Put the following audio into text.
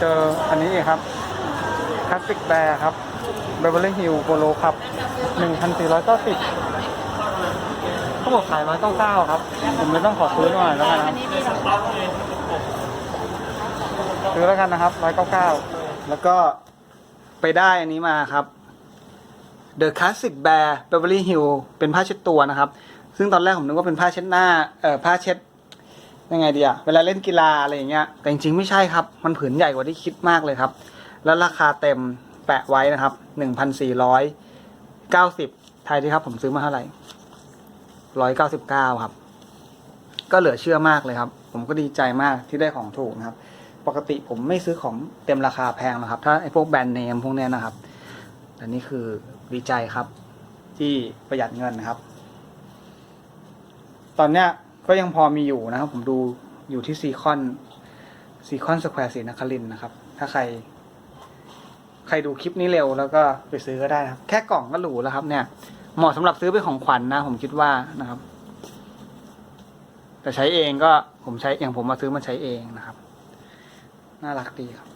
เจออันนี้อีกครับคลาสสิกแบร์ครับเบเวอร์ลี่ฮิลโปโลครับหนึ่งพันสี่ร้อยเก้าสิบเขาบอกขายร้อยเก้าเก้าครับ ผมไม่ต้องขอซื้อหน่อยแล้วกันนะซื้อแล้วกันนะครับร้อยเก้าเก้าแล้วก็ไปได้อันนี้มาครับ The Classic Bear Beverly Hill เป็นผ้าเช็ดตัวนะครับ ซึ่งตอนแรกผมนึกว่าเป็นผ้าเช็ดหน้าเอ่อผ้าเช็ด ยังไงดีอะเวลาเล่นกีฬาอะไรอย่างเงี้ย แต่จริงๆไม่ใช่ครับ มันผืนใหญ่กว่าที่คิดมากเลยครับ แล้วราคาเต็มแปะไว้นะครับหนึ่งพันสี่ร้อยเก้าสิบไทยที่ครับ ผมซื้อมาเท่าไหร่ร้อยเก้าสิบเก้าครับ ก็เหลือเชื่อมากเลยครับ ผมก็ดีใจมากที่ได้ของถูกนะครับ ปกติผมไม่ซื้อของเต็มราคาแพงหรอกครับ ถ้าไอ้พวกแบรนด์เนมพวกเนี้ยนะครับแต่นี่คือดีใจครับ ที่ประหยัดเงินนะครับ ตอนเนี้ย ก็ยังพอมีอยู่นะครับ ผมดูอยู่ที่ซีคอนซีคอนสแควร์ศรีนครินนะครับ ถ้าใคร ใครดูคลิปนี้เร็วแล้วก็ไปซื้อก็ได้นะครับ แค่กล่องก็หรูแล้วครับ เนี่ย เหมาะสำหรับซื้อเป็นของขวัญนะ ผมคิดว่านะครับ แต่ใช้เองก็ผมใช้อย่างผมมาซื้อมาใช้เองนะครับ น่ารักดีครับ